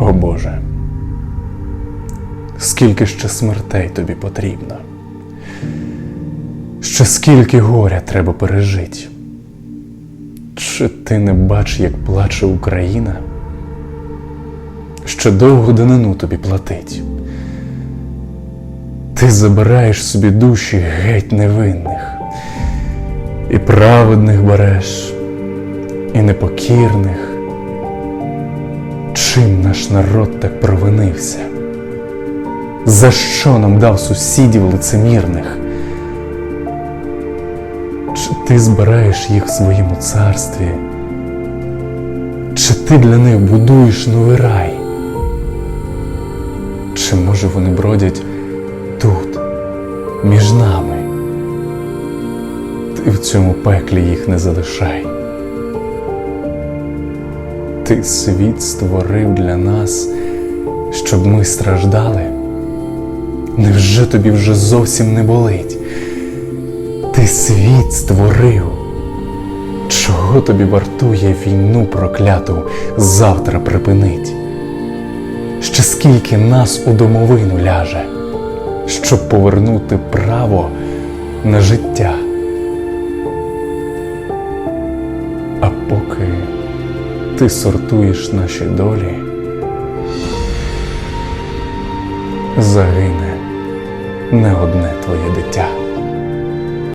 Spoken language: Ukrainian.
О Боже, скільки ще смертей тобі потрібно? Ще скільки горя треба пережити? Чи ти не бачиш, як плаче Україна? Ще довго данину тобі платить. Ти забираєш собі душі геть невинних, і праведних береш, і непокірних. Чим наш народ так провинився? За що нам дав сусідів лицемірних? Чи ти збираєш їх в своєму царстві? Чи ти для них будуєш новий рай? Чи може вони бродять тут, між нами? Ти в цьому пеклі їх не залишай. Ти світ створив для нас, щоб ми страждали? Невже тобі вже зовсім не болить? Ти світ створив. Чого тобі вартує війну прокляту завтра припинить? Ще скільки нас у домовину ляже, щоб повернути право на життя? А поки ти сортуєш наші долі, загине не одне твоє дитя.